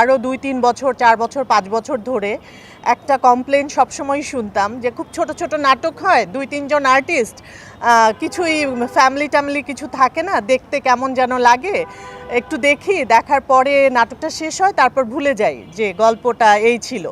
আরও দুই, তিন বছর, চার বছর, পাঁচ বছর ধরে একটা কমপ্লেন সবসময় শুনতাম যে খুব ছোট ছোট নাটক হয়, দুই, তিনজন আর্টিস্ট কিছুই ফ্যামিলি ট্যামিলি কিছু থাকে না, দেখতে কেমন যেন লাগে। একটু দেখি, দেখার পরে নাটকটা শেষ হয়, তারপর ভুলে যাই যে গল্পটা এই ছিল।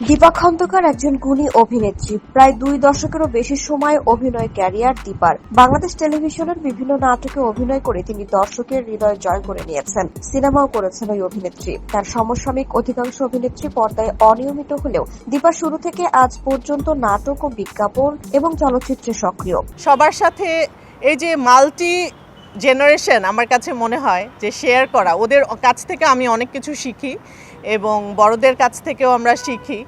দীপা খন্দকার একজন গুণী অভিনেত্রী। প্রায় দুই দশকেরও বেশি সময় অভিনয় ক্যারিয়ার দীপার। বাংলাদেশ টেলিভিশনের বিভিন্ন নাটকে অভিনয় করে তিনি দর্শকের হৃদয় জয় করে নিয়েছেন। সিনেমাও করেছেন ওই অভিনেত্রী। তার সমসাময়িক অধিকাংশ অভিনেত্রী পর্দায় অনিয়মিত হলেও দীপা শুরু থেকে আজ পর্যন্ত নাটক ও বিজ্ঞাপন এবং চলচ্চিত্রে সক্রিয়। সবার সাথে এই যে মাল্টি জেনারেশন আমার কাছে মনে হয় যে শেয়ার করা, ওদের কাছ থেকে আমি অনেক কিছু শিখি এবং বড়দের কাছ থেকেও আমরা শিখি।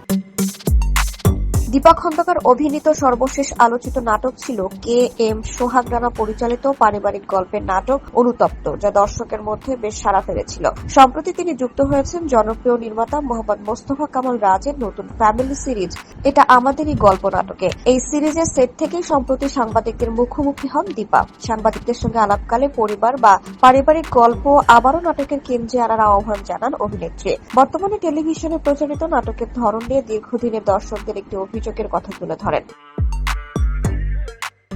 দীপা খন্দকার অভিনীত সর্বশেষ আলোচিত নাটক ছিল কে এম সোহাগ রানা পরিচালিত পারিবারিক গল্পের নাটক অনুতপ্ত, যা দর্শকের মধ্যে বেশ সাড়া ফেলেছিল। সম্প্রতি তিনি যুক্ত হয়েছেন জনপ্রিয় নির্মাতা মোহাম্মদ মোস্তফা কামাল রাজের নতুন ফ্যামিলি সিরিজ, এটা আমাদেরই গল্প নাটকে। এই সিরিজের সেট থেকেই সম্প্রতি সাংবাদিকদের মুখোমুখি হন দীপা। সাংবাদিকদের সঙ্গে আলাপকালে পরিবার বা পারিবারিক গল্প আবারও নাটকের কেন্দ্রে আনার আহ্বান জানান অভিনেত্রী। বর্তমানে টেলিভিশনে প্রচারিত নাটকের ধরন নিয়ে দীর্ঘদিনের দর্শকদের একটি অভিযোগের কথা তুলে ধরেন।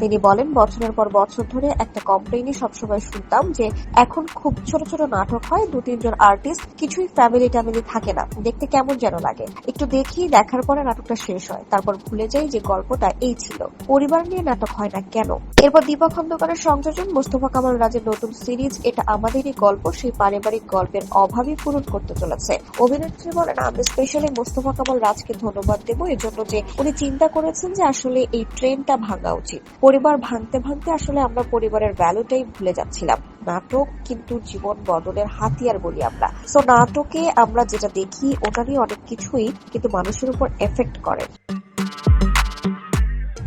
তিনি বলেন, বছরের পর বছর ধরে একটা কমপ্লেনই সবসময় শুনতাম যে এখন খুব ছোট ছোট নাটক হয়, দু তিনজন আর্টিস্ট, কিছুই ফ্যামিলি ট্যামিলি থাকে না। দেখতে কেমন যেন লাগে। একটু দেখি, দেখার পরে নাটকটা শেষ হয়। তারপর ভুলে যাই যে গল্পটা এই ছিল। পরিবার নিয়ে নাটক হয় না কেন? এরপর দীপক খন্দকারের সংযোজন, মোস্তফা কামাল রাজের নতুন সিরিজ এটা আমাদেরই গল্প, সেই পারিবারিক গল্পের অভাবই পূরণ করতে চলেছে। অভিনেত্রী বলেন, আমি স্পেশালি মোস্তফা কামাল রাজকে ধন্যবাদ দেব। এজন্য যে উনি চিন্তা করেছেন যে আসলে এই ট্রেনটা ভাঙা উচিত। পরিবার ভাঙতে ভাঙতে আসলে আমরা পরিবারের ভ্যালুটাই ভুলে যাচ্ছিলাম। নাটক কিন্তু জীবন বদলের হাতিয়ার বলি আমরা। সো নাটকে আমরা যেটা দেখি, ওটা নিয়ে অনেক কিছুই কিন্তু মানুষের উপর এফেক্ট করে।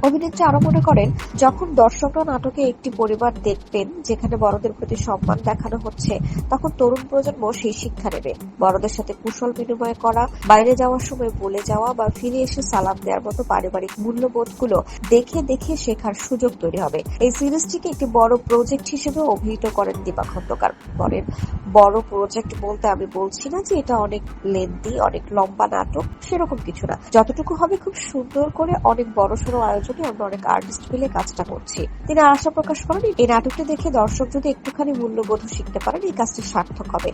অভিনেত্রী আরও মনে করেন, যখন দর্শকরা নাটকে একটি পরিবার দেখবেন, যেখানে বড়দের প্রতি সম্মান দেখানো হচ্ছে, তখন তরুণ প্রজন্ম সেই শিক্ষা নেবে। বড়দের সাথে কুশল বিনিময় করা, বাইরে যাওয়ার সময় বলে যাওয়া বা ফিরে এসে সালাম দেওয়ার মতো পারিবারিক মূল্যবোধগুলো দেখে দেখে শেখার সুযোগ তৈরি হবে। এই সিরিজটিকে একটি বড় প্রজেক্ট হিসেবে অভিহিত করেন দীপা খন্দকার। বলেন বড় প্রজেক্ট বলতে আমি বলছি না যে এটা অনেক লেন্দি অনেক লম্বা নাটক, সেরকম কিছু না। যতটুকু হবে খুব সুন্দর করে অনেক বড় সড়ো আয়োজনে আমরা অনেক আর্টিস্ট মিলে কাজটা করছি। তিনি আশা প্রকাশ করেন এই নাটকটি দেখে দর্শক যদি একটুখানি মূল্যবোধ শিখতে পারেন, এই কাজটি সার্থক হবে।